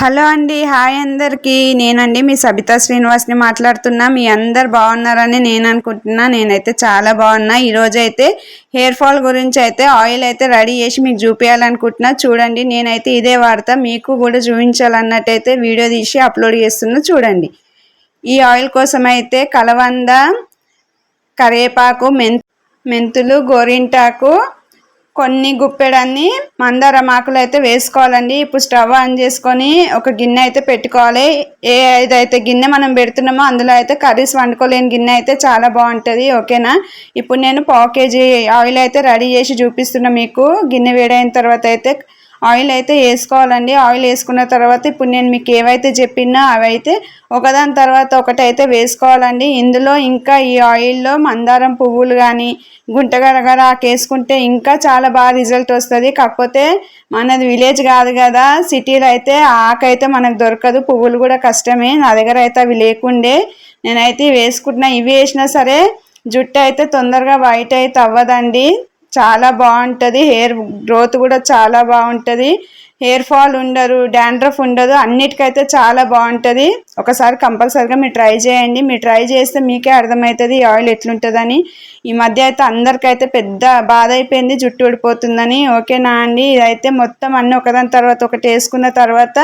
Hello అండి hi అందరికీ. నేనండి మీ సబితా శ్రీనివాస్ని మాట్లాడుతున్నా. మీ అందరు బాగున్నారని నేను అనుకుంటున్నా. నేనైతే చాలా బాగున్నా. ఈరోజు అయితే హెయిర్ ఫాల్ గురించి అయితే ఆయిల్ అయితే రెడీ చేసి మీకు చూపించాలనుకుంటున్నా చూడండి నేనైతే ఇదే వాడతా. మీకు కూడా చూపించాలన్నట్టయితే వీడియో తీసి అప్లోడ్ చేస్తున్నా. చూడండి. ఈ ఆయిల్ కోసం అయితే కలవంద కరివేపాకు మెంత్ మెంతులు గోరింటాకు కొన్ని గుప్పెడన్ని మందారం ఆకులు అయితే వేసుకోవాలండి. ఇప్పుడు స్టవ్ ఆన్ చేసుకొని ఒక గిన్నె అయితే పెట్టుకోవాలి. ఏ ఏదైతే గిన్నె మనం పెడుతున్నామో అందులో అయితే కర్రీస్ వండుకోలేని గిన్నె అయితే చాలా బాగుంటుంది. ఓకేనా? ఇప్పుడు నేను పావు కేజీ ఆయిల్ అయితే రెడీ చేసి చూపిస్తున్నా మీకు. గిన్నె వేడైన తర్వాత అయితే ఆయిల్ అయితే వేసుకోవాలండి. ఆయిల్ వేసుకున్న తర్వాత ఇప్పుడు నేను మీకు ఏవైతే చెప్పినా అవైతే ఒకదాని తర్వాత ఒకటైతే వేసుకోవాలండి. ఇందులో ఇంకా ఈ ఆయిల్లో మందారం పువ్వులు కానీ గుంటగరగర వేసుకుంటే ఇంకా చాలా బాగా రిజల్ట్ వస్తుంది. కాకపోతే మనది విలేజ్ కాదు కదా సిటీలో అయితే ఆకైతే మనకు దొరకదు. పువ్వులు కూడా కష్టమే. నా దగ్గర అయితే అవి లేకుండే. నేనైతే వేసుకుంటున్నా. ఇవి వేసినా సరే జుట్టు అయితే తొందరగా వైట్ అయితే అవ్వదండి. చాలా బాగుంటుంది. హెయిర్ గ్రోత్ కూడా చాలా బాగుంటుంది. హెయిర్ ఫాల్ ఉండరు డాండ్రఫ్ ఉండదు అన్నిటికైతే చాలా బాగుంటుంది. ఒకసారి కంపల్సరిగా మీరు ట్రై చేయండి. మీరు ట్రై చేస్తే మీకే అర్థమవుతుంది ఈ ఆయిల్ ఎట్లుంటుందని. ఈ మధ్య అయితే అందరికైతే పెద్ద బాధ అయిపోయింది జుట్టు ఊడిపోతుందని. ఓకేనా అండి? ఇదైతే మొత్తం అన్ని ఒకదాని తర్వాత ఒకటి వేసుకున్న తర్వాత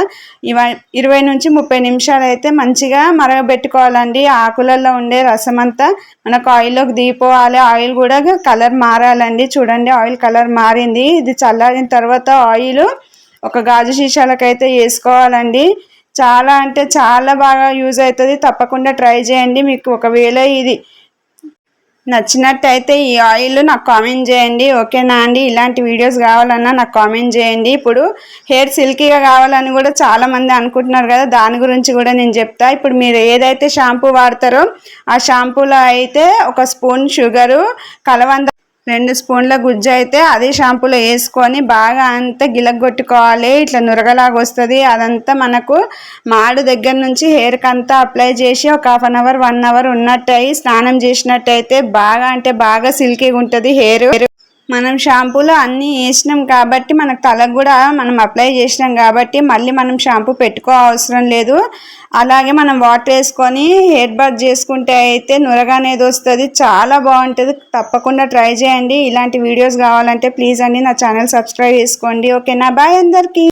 ఇవ ఇరవై నుంచి ముప్పై నిమిషాలు అయితే మంచిగా మరగబెట్టుకోవాలండి. ఆకులలో ఉండే రసం అంతా మనకు ఆయిల్లోకి దిగిపోవాలి. ఆయిల్ కూడా కలర్ మారాలండి. చూడండి ఆయిల్ కలర్ మారింది. ఇది చల్లారిన తర్వాత ఆయిల్ ఒక గాజు సీసాలకైతే వేసుకోవాలండి. చాలా అంటే చాలా బాగా యూజ్ అవుతుంది. తప్పకుండా ట్రై చేయండి. మీకు ఒకవేళ ఇది నచ్చినట్టయితే ఈ ఆయిల్ నాకు కామెంట్ చేయండి. ఓకేనా అండి? ఇలాంటి వీడియోస్ కావాలన్నా నాకు కామెంట్ చేయండి. ఇప్పుడు హెయిర్ సిల్కీగా కావాలని కూడా చాలామంది అనుకుంటున్నారు కదా. దాని గురించి కూడా నేను చెప్తా. ఇప్పుడు మీరు ఏదైతే షాంపూ వాడతారో ఆ షాంపూలో అయితే ఒక స్పూన్ షుగరు కలవంద రెండు స్పూన్ల గుజ్జు అయితే అదే షాంపూలో వేసుకొని బాగా అంతా గిలగొట్టుకోవాలి. ఇట్లా నురగలాగా వస్తుంది. అదంతా మనకు మాడు దగ్గర నుంచి హెయిర్కి అంతా అప్లై చేసి ఒక half an hour one hour ఉన్నట్టు స్నానం చేసినట్టయితే బాగా అంటే బాగా సిల్కీగా ఉంటుంది హెయిర్ మనం షాంపూలో అన్నీ వేసినాం కాబట్టి మనకు తలకు కూడా మనం అప్లై చేసినాం కాబట్టి మళ్ళీ మనం షాంపూ పెట్టుకో అవసరం లేదు. అలాగే మనం వాటర్ వేసుకొని హెయిర్ బాత్ చేసుకుంటే అయితే నురగ అనేది వస్తుంది. చాలా బాగుంటుంది. తప్పకుండా ట్రై చేయండి. ఇలాంటి వీడియోస్ కావాలంటే ప్లీజ్ అండి నా ఛానల్ సబ్స్క్రైబ్ చేసుకోండి. ఓకేనా? బాయ్ అందరికీ.